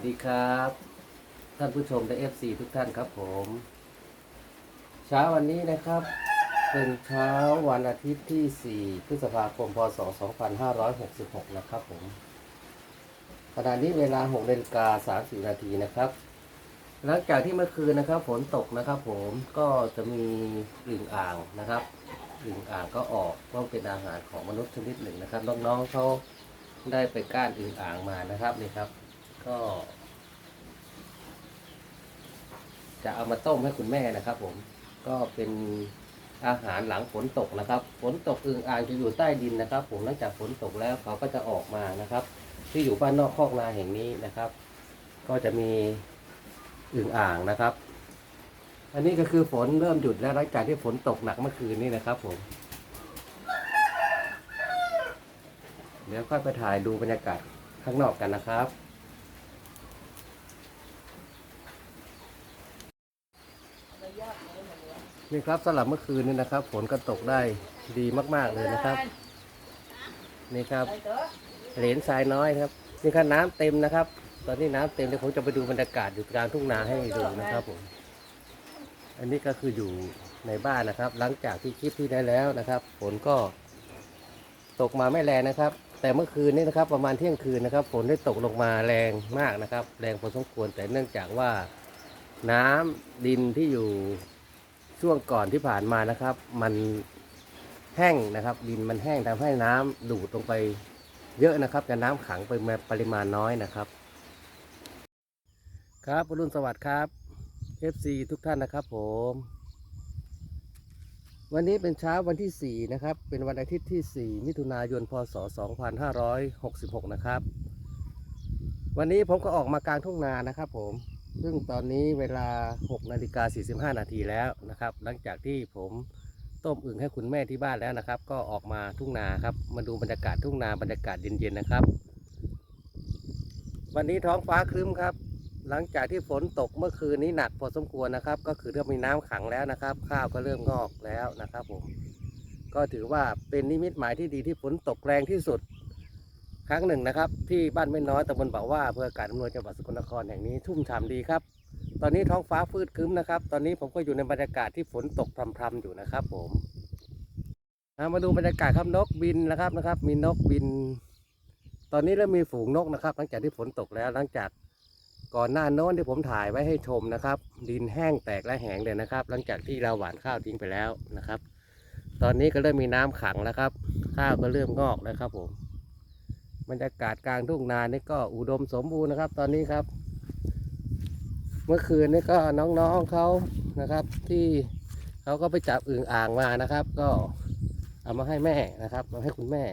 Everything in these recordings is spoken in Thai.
สวัสดีครับ ท่านผู้ชมและเอฟซีทุกท่านครับผม เช้าวันนี้นะครับ เป็นเช้าวันอาทิตย์ที่ 4 พฤษภาคม พศ 2566 นะครับผมขณะนี้เวลา6นาฬิกา30 นาทีนะครับ หลังจากที่เมื่อคืนนะครับ ฝนตกนะครับ ผมก็จะมีอึ่งอ่างนะครับอึ่งอ่างก็ออกเพราะเป็นอาหารของมนุษย์ชนิดหนึ่งนะครับน้องๆเขาได้ไปก้านอึ่งอ่างมานะครับนี่ครับ ก็ จะเอามาต้มให้คุณแม่นะครับ ผม ก็เป็นอาหารหลังฝนตกนะครับ ฝนตกอึ่งอ่างจะอยู่ใต้ดินนะครับ ผมหลังจากฝนตกแล้วเขาก็จะออกมานะครับ ที่อยู่บ้านนอกคอกนาแห่งนี้นะครับ ก็จะมีอึ่งอ่างนะครับ อันนี้ก็คือฝนเริ่มหยุดแล้วหลังจากที่ฝนตกหนักเมื่อคืนนี้นะครับ ผม เดี๋ยวค่อยไปถ่ายดูบรรยากาศข้างนอกกันนะครับ นี่ครับสำหรับเมื่อคืนนี้นะครับ ฝนก็ตกได้ดีมาก ๆเลยนะครับ นี่ครับ เหรนทรายน้อยครับนี่ครับน้ำเต็มนะครับ ตอนนี้น้ำเต็มเดี๋ยวผมจะไปดูบรรยากาศอยู่กลางทุ่งนาให้ดูนะครับผมอันนี้ก็คืออยู่ในบ้านนะครับ หลังจากที่คลิปที่ได้แล้วนะครับฝนก็ตกมาไม่แรงนะครับ แต่เมื่อคืนนี้นะครับ ประมาณเที่ยงคืนนะครับ ฝนได้ตกลงมาแรงมากนะครับ แรงพอสมควรแต่เนื่องจากว่าน้ำดินที่อยู่ ช่วงก่อนที่ผ่านมานะครับ มันแห้งนะครับ ดินมันแห้งทำให้น้ำดูดลงไปเยอะนะครับ แต่น้ำขังไปมาปริมาณน้อยนะครับ ครับรุณสวัสดิ์ครับ FC ทุกท่านนะครับ ผม วันนี้เป็นเช้าวันที่ 4 นะครับ เป็นวันอาทิตย์ที่ 4 มิถุนายนพศ 2566 นะครับ วันนี้ผมก็ออกมากลางทุ่งนานะครับ ผม ซึ่งตอนนี้เวลา 6นาฬิกา45 นาทีแล้วนะครับ หลังจากที่ผมต้มอึ่งให้คุณแม่ที่บ้านแล้วนะครับ ก็ออกมาทุ่งนาครับ มาดูบรรยากาศทุ่งนาบรรยากาศเย็นๆนะครับ วันนี้ท้องฟ้าครึ้มครับ หลังจากที่ฝนตกเมื่อคืนนี้หนักพอสมควรนะครับ ก็คือเริ่มมีน้ำขังแล้วนะครับ ข้าวก็เริ่มงอกแล้วนะครับผมก็ถือว่าเป็นนิมิตหมายที่ดีที่ฝนตกแรงที่สุด ครั้งหนึ่งนะครับ ที่บ้านไม่น้อยตำบลบ่าว่าอำเภอกาศอำนวยจังหวัดสกลนครแห่งนี้ชุ่มฉ่ำดีครับ ตอนนี้ท้องฟ้าฟืดครึ้มนะครับ ตอนนี้ผมก็อยู่ในบรรยากาศที่ฝนตกพรำๆอยู่นะครับ ผมมาดูบรรยากาศครับนกบินนะครับนะครับ มีนกบิน ตอนนี้เริ่มมีฝูงนกนะครับ หลังจากที่ฝนตกแล้วหลังจากก่อนหน้าโน้นที่ผมถ่ายไว้ให้ชมนะครับ ดินแห้งแตกและแห้งเลยนะครับ หลังจากที่เราหว่านข้าวทิ้งไปแล้วนะครับ ตอนนี้ก็เริ่มมีน้ำขังแล้วครับ ข้าวก็เริ่มงอกแล้วครับผม บรรยากาศกลางทุ่งนานี่ก็อุดมสมบูรณ์นะครับ ตอนนี้ครับ เมื่อคืนนี่ก็น้องๆเขานะครับ ที่เขาก็ไปจับอึ่งอ่างมานะครับ ก็เอามาให้แม่นะครับ มาให้คุณแม่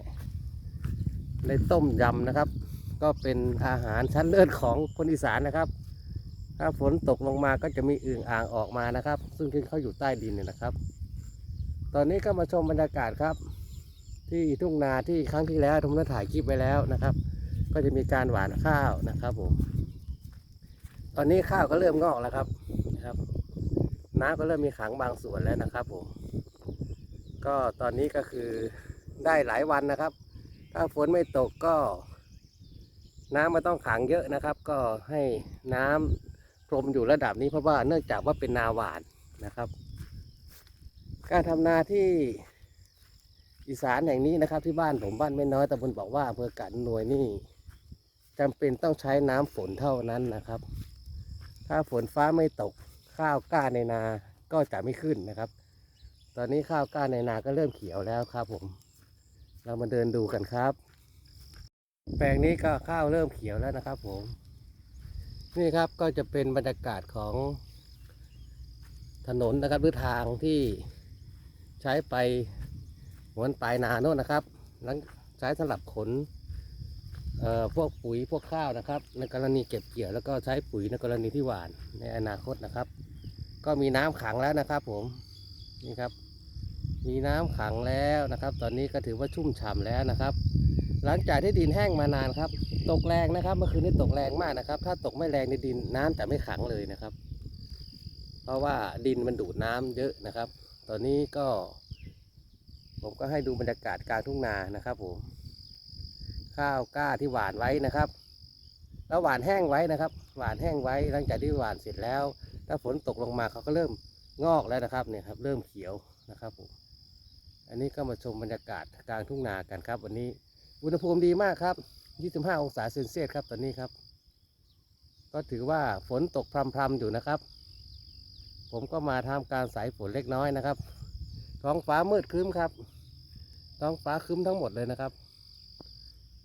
เลยต้มยำนะครับ ก็เป็นอาหารชั้นเลิศของคนอีสานนะครับ ถ้าฝนตกลงมาก็จะมีอึ่งอ่างออกมานะครับ ซึ่งเขาอยู่ใต้ดินเนี่ยนะครับ ตอนนี้ก็มาชมบรรยากาศครับ ที่ทุ่งนาที่ครั้งที่แล้วผมได้ถ่ายคลิปไว้แล้วนะครับ ก็จะมีการหวานข้าวนะครับผมตอนนี้ข้าวก็เริ่มงอกแล้วครับนะครับ น้ำก็เริ่มมีขังบางส่วนแล้วนะครับผมก็ตอนนี้ก็คือได้หลายวันนะครับ ถ้าฝนไม่ตกก็ น้ำไม่ต้องขังเยอะนะครับ ก็ให้น้ำพรมอยู่ระดับนี้เพราะว่าเนื่องจากว่าเป็นนาหวานนะครับ การทำนาที่ อีสานแห่งนี้นะครับ ที่บ้านผมบ้านไม่น้อยตำบลบอกว่าอำเภอกาญหน่วยนี่จำเป็นต้องใช้น้ำฝนเท่านั้นนะครับ ถ้าฝนฟ้าไม่ตกข้าวกล้าในนาก็จะไม่ขึ้นนะครับ ตอนนี้ข้าวกล้าในนาก็เริ่มเขียวแล้วครับผม เรามาเดินดูกันครับ แปลงนี้ก็ข้าวเริ่มเขียวแล้วนะครับผม นี่ครับก็จะเป็นบรรยากาศของถนนนะครับหรือทางที่ใช้ไป วนปลายนาโน่นนะครับหลังใช้สำหรับขนพวกปุ๋ยพวกข้าวนะครับ ในกรณีเก็บเกี่ยวแล้วก็ใช้ปุ๋ยในกรณีที่หวานในอนาคตนะครับ ก็มีน้ำขังแล้วนะครับ ผมนี่ครับ มีน้ำขังแล้วนะครับ ตอนนี้ก็ถือว่าชุ่มฉ่ำแล้วนะครับ หลังจากที่ดินแห้งมานานครับ ตกแรงนะครับเมื่อคืนนี้ตกแรงมากนะครับ ถ้าตกไม่แรงในดินน้ำจะไม่ขังเลยนะครับ เพราะว่าดินมันดูดน้ำเยอะนะครับ ตอนนี้ก็ ผมก็ให้ดูบรรยากาศกลางทุ่งนานะครับผม ข้าวกล้าที่หวานไว้นะครับ แล้วหวานแห้งไว้นะครับ หวานแห้งไว้หลังจากที่หวานเสร็จแล้ว ถ้าฝนตกลงมาเขาก็เริ่มงอกแล้วนะครับเนี่ยครับ เริ่มเขียวนะครับผม อันนี้ก็มาชมบรรยากาศกลางทุ่งนากันครับ วันนี้อุณหภูมิดีมากครับ 25 องศาเซนเซียสครับตอนนี้ครับ ก็ถือว่าฝนตกพรำๆอยู่นะครับ ผมก็มาทำการสายฝนเล็กน้อยนะครับ ท้องฟ้ามืดครึ้มครับ ท้องฟ้าครึ้มทั้งหมดเลยนะครับ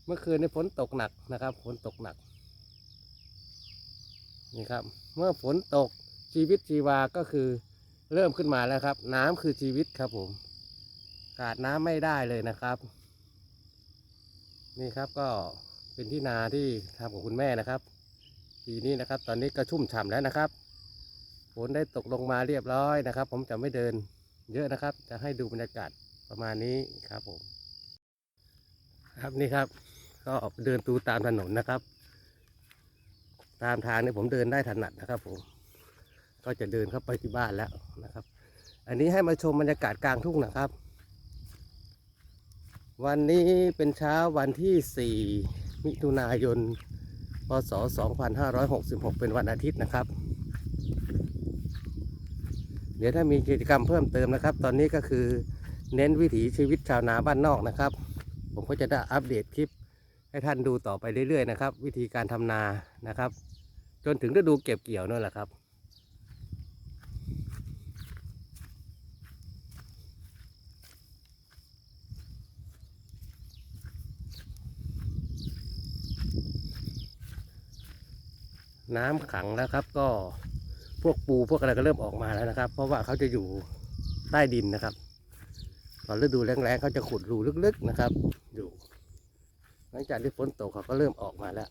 เมื่อคืนในฝนตกหนักนะครับฝนตกหนักนี่ครับ เมื่อฝนตกชีวิตชีวาก็คือเริ่มขึ้นมาแล้วครับ น้ำคือชีวิตครับผมขาดน้ำไม่ได้เลยนะครับ นี่ครับก็เป็นที่นาที่ทำของคุณแม่นะครับปีนี้นะครับ ตอนนี้ก็ชุ่มฉ่ำแล้วนะครับฝนได้ตกลงมาเรียบร้อยนะครับ ผมจะไม่เดิน เยอะนะครับ จะให้ดูบรรยากาศประมาณนี้ครับผม ครับนี่ครับ ก็เดินตูตามถนนนะครับ ตามทางเนี่ยผมเดินได้ถนัดนะครับ ผม ก็จะเดินเข้าไปที่บ้านแล้วนะครับ อันนี้ให้มาชมบรรยากาศกลางทุ่งนะครับ วันนี้เป็นเช้าวันที่ 4 มิถุนายน พศ 2566 เป็นวันอาทิตย์นะครับ ดี๋ยวถ้ามีกิจกรรมเพิ่มเติมนะครับ ตอนนี้ก็คือเน้นวิถีชีวิตชาวนาบ้านนอกนะครับ ผมก็จะได้อัปเดตคลิปให้ท่านดูต่อไปเรื่อยๆนะครับ วิธีการทำนานะครับ จนถึงฤดูเก็บเกี่ยวนั่นแหละครับน้ำขังแล้วครับก็ พวกปูพวกอะไรก็เริ่มออกมาแล้วนะครับ เพราะว่าเขาจะอยู่ใต้ดินนะครับ ตอนฤดูแล้งๆเขาจะขุดรูลึกๆนะครับ อยู่ หลังจากที่ฝนตกเขาก็เริ่มออกมาแล้ว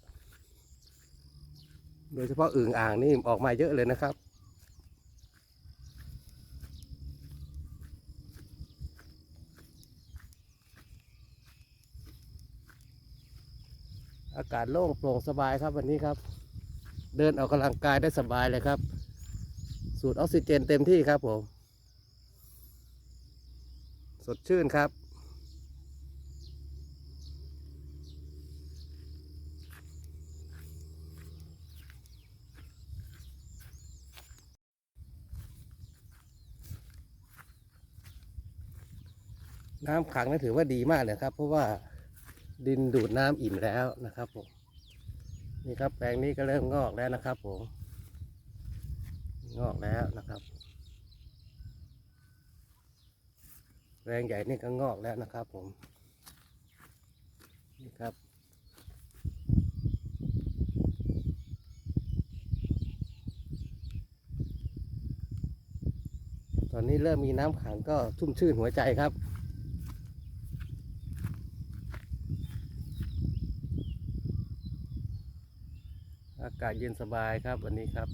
โดยเฉพาะอึ่งอ่างนี่ออกมาเยอะเลยนะครับอากาศโล่งโปร่งสบายครับวันนี้ครับ เดินออกกำลังกายได้สบายเลยครับ สูดออกซิเจนเต็มที่ครับผม สดชื่นครับ น้ำขังนี่ถือว่าดีมากเลยครับ เพราะว่าดินดูดน้ำอิ่มแล้วนะครับผม นี่ครับแปลงนี้ก็เริ่มงอกแล้วนะครับผม งอกแล้วนะครับแปลงใหญ่นี่ก็งอกแล้วนะครับผม นี่ครับ ตอนนี้เริ่มมีน้ำขังก็ชุ่มชื่นหัวใจครับอากาศเย็นสบายครับวันนี้ครับ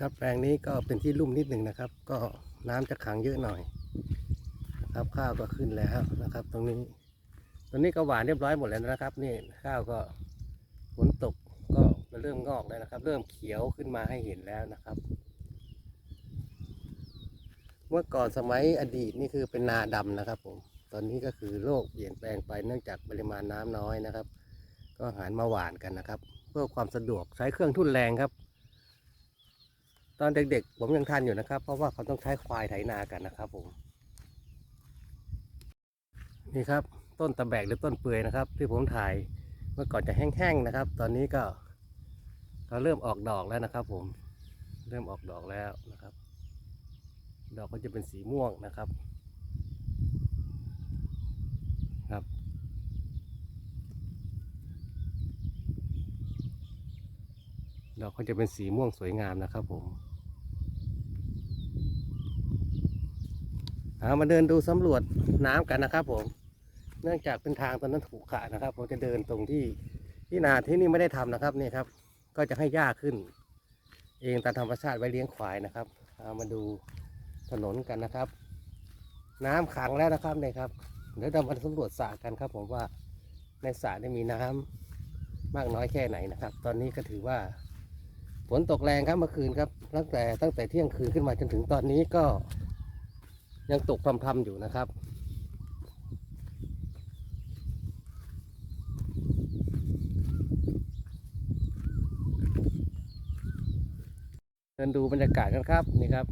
ครับแปลงนี้ก็เป็นที่ลุ่มนิดหนึ่งนะครับ ก็น้ำจะขังเยอะหน่อยนะครับข้าวก็ขึ้นแล้วนะครับ ตรงนี้ตรงนี้ก็หวานเรียบร้อยหมดแล้วนะครับ นี่ข้าวก็ฝนตกก็เริ่มงอกแล้วนะครับ เริ่มเขียวขึ้นมาให้เห็นแล้วนะครับ เมื่อก่อนสมัยอดีตนี่คือเป็นนาดำนะครับผมตอนนี้ก็คือโลกเปลี่ยนแปลงไปเนื่องจากปริมาณน้ำน้อยนะครับ ก็หันมาหวานกันนะครับ เพื่อความสะดวกใช้เครื่องทุ่นแรงครับ ตอนเด็กๆ ผมยังทันอยู่นะครับ เพราะว่าเขาต้องใช้ควายไถนากันนะครับผมนี่ครับต้นตะแบกหรือต้นเปื่อยนะครับ ที่ผมถ่ายเมื่อก่อนจะแห้งๆนะครับ ตอนนี้ก็เขาเริ่มออกดอกแล้วนะครับ ผมเริ่มออกดอกแล้วนะครับ ดอกก็จะเป็นสีม่วงนะครับครับดอกก็จะเป็นสีม่วงสวยงามนะครับผม เอามาเดินดูสำรวจน้ำกันนะครับ ผม เนื่องจากเป็นทางตอนนั้นถูกขะนะครับ ผมจะเดินตรงที่ที่นาที่นี่ไม่ได้ทำนะครับนี่ครับ ก็จะให้หญ้าขึ้น เองตามธรรมชาติไว้เลี้ยงควายนะครับเอามาดูถนนกันนะครับ น้ำขังแล้วนะครับเนี่ยครับเดี๋ยวเรามาสำรวจสระกันครับ ผมว่าในสระได้มีน้ำมากน้อยแค่ไหนนะครับ ตอนนี้ก็ถือว่าฝนตกแรงครับเมื่อคืนครับ ตั้งแต่ตั้งแต่เที่ยงคืนขึ้นมาจนถึงตอนนี้ก็ ยังตกพรำๆอยู่นะครับเดินดูบรรยากาศกันครับนี่ครับ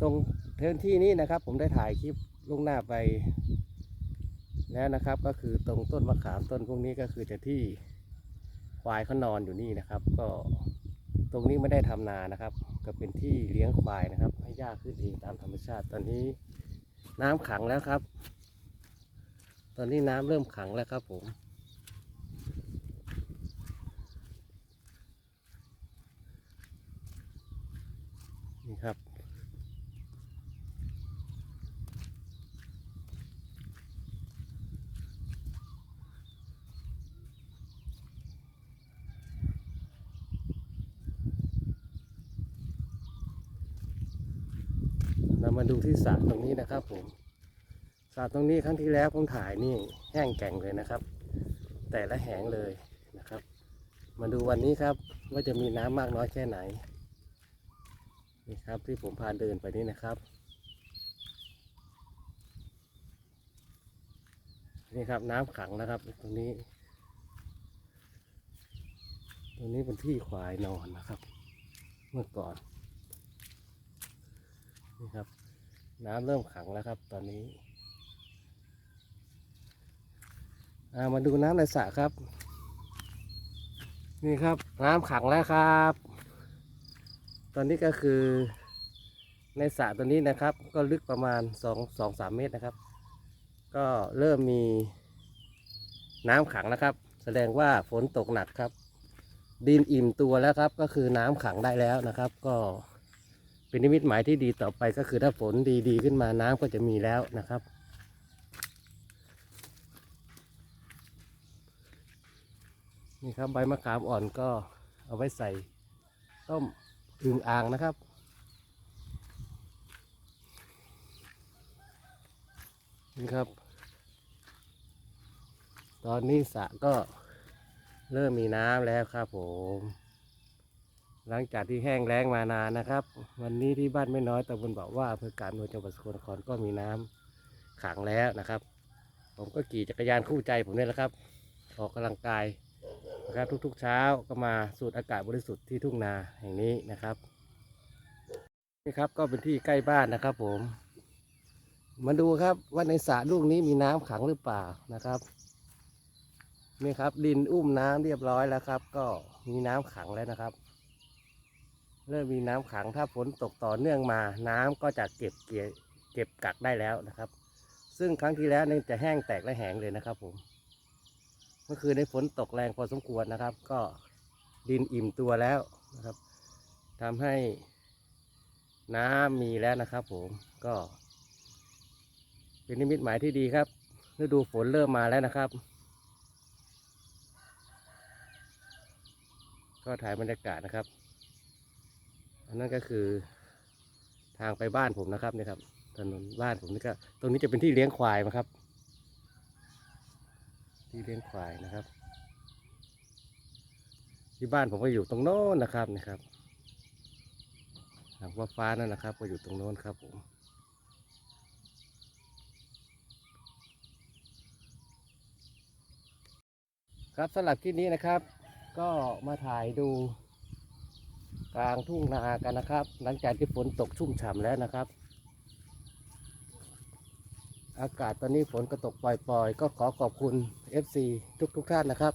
ตรงพื้นที่นี้นะครับ ผมได้ถ่ายคลิปลุวงหน้าไป แล้วนะครับ ก็คือตรงต้นมะขามต้นพวกนี้ก็คือจะที่ควายเขานอนอยู่นี่นะครับ ก็ตรงนี้ไม่ได้ทำนานะครับ ก็เป็นที่เลี้ยงควายนะครับ ให้หญ้าขึ้นเองตามธรรมชาติ ตอนนี้น้ำขังแล้วครับ ตอนนี้น้ำเริ่มขังแล้วครับผม มาดูที่สระตรงนี้นะครับผมสระตรงนี้ครั้งที่แล้วผมถ่ายนี่แห้งแก่งเลยนะครับ แต่ละแหงเลยนะครับ มาดูวันนี้ครับว่าจะมีน้ำมากน้อยแค่ไหนนี่ครับที่ผมพาเดินไปนี่นะครับ นี่ครับน้ำขังนะครับ ตรงนี้ ตรงนี้เป็นที่ควายนอนนะครับ เมื่อก่อนนี่ครับ น้ำเริ่มขังแล้วครับ ตอนนี้ามาดูน้ำในสระครับ นี่ครับน้ำขังแล้วครับ ตอนนี้ก็คือในสระตัวนี้นะครับ ก็ลึกประมาณ2องสองสามเมตรนะครับ ก็เริ่มมีน้ำขังแล้วครับ แสดงว่าฝนตกหนักครับ ดินอิ่มตัวแล้วครับ ก็คือน้ำขังได้แล้วนะครับ ก็ เป็นนิมิตหมายที่ดีต่อไปก็คือถ้าฝนดีๆขึ้นมาน้ำก็จะมีแล้วนะครับนี่ครับใบมะขามอ่อนก็เอาไว้ใส่ต้มอึ่งอ่างนะครับนี่ครับ ตอนนี้สระก็เริ่มมีน้ำแล้วครับผม หลังจากที่แห้งแล้งมานานนะครับ วันนี้ที่บ้านไม่น้อยตำบลบอกว่าอำเภอการเมืองจังหวัดสกลนครก็มีน้ำขังแล้วนะครับ ผมก็ขี่จักรยานคู่ใจผมเนี่ยแหละครับ ออกกำลังกายนะครับทุกๆเช้าก็มาสูดอากาศบริสุทธิ์ที่ทุ่งนาแห่งนี้นะครับนี่ครับก็เป็นที่ใกล้บ้านนะครับผม มาดูครับว่าในสระลูกนี้มีน้ำขังหรือเปล่านะครับนี่ครับดินอุ้มน้ำเรียบร้อยแล้วครับ ก็มีน้ำขังแล้วนะครับ เริ่มมีน้ำขังถ้าฝนตกต่อเนื่องมา น้ำก็จะเก็บเกี่ยเก็บกักได้แล้วนะครับ ซึ่งครั้งที่แล้วนี่จะแห้งแตกและแห้งเลยนะครับผมเมื่อคืนในฝนตกแรงพอสมควรนะครับ ก็ดินอิ่มตัวแล้วนะครับทำให้น้ำมีแล้วนะครับ ผมก็ เป็นนิมิตหมายที่ดีครับฤดูฝนเริ่มมาแล้วนะครับ ก็ถ่ายบรรยากาศนะครับ นนั้นก็คือทางไปบ้านผมนะครับนี่ครับ ถนนบ้านผมนี่ก็ ตรงนี้จะเป็นที่เลี้ยงควายนะครับ ที่เลี้ยงควายนะครับ ที่บ้านผมก็อยู่ตรงโน้นนะครับนะครับทางฟ้าฟ้านั่นนะครับ ก็อยู่ตรงโน้นครับผมครับสำหรับคลิปนี้นะครับ ก็มาถ่ายดู กลางทุ่งนากันนะครับ หลังจากที่ฝนตกชุ่มฉ่ำแล้วนะครับ อากาศตอนนี้ฝนก็ตกปล่อยๆ ก็ขอขอบคุณ FC ทุกทุกๆท่านนะครับ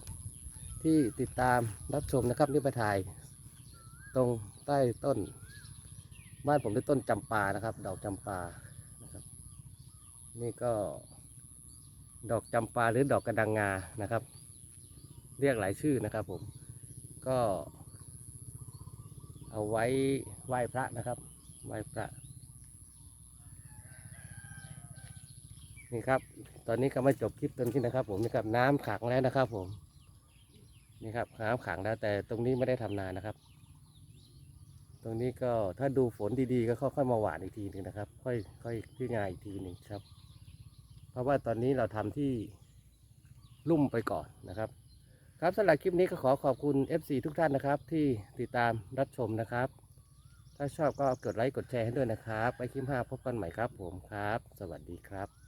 ที่ติดตามรับชมนะครับนี่ไปถ่าย ตรงใต้ต้น บ้านผมได้ต้นจำปานะครับ ดอกจำปานะครับ นี่ก็ดอกจำปาหรือดอกกระดังงานะครับ เรียกหลายชื่อนะครับผมก็ เอาไว้ไหว้พระนะครับ ไหว้พระ นี่ครับ ตอนนี้ก็มาจบคลิปตรงที่นะครับ ผมนี่ครับน้ำขังแล้วนะครับ ผม นี่ครับน้ำขังแล้วแต่ตรงนี้ไม่ได้ทำนานะครับ ตรงนี้ก็ถ้าดูฝนดีๆก็ค่อยๆมาหวานอีกทีหนึ่งนะครับ ค่อยค่อยพิจารณาอีกทีหนึ่งครับ เพราะว่าตอนนี้เราทำที่ลุ่มไปก่อนนะครับ ครับสำหรับคลิปนี้ก็ขอขอบคุณ FC ทุกท่านนะครับ ที่ติดตามรับชมนะครับ ถ้าชอบก็กดไลค์กดแชร์ให้ด้วยนะครับ ไปคลิปห้าพบกันใหม่ครับผมครับ สวัสดีครับ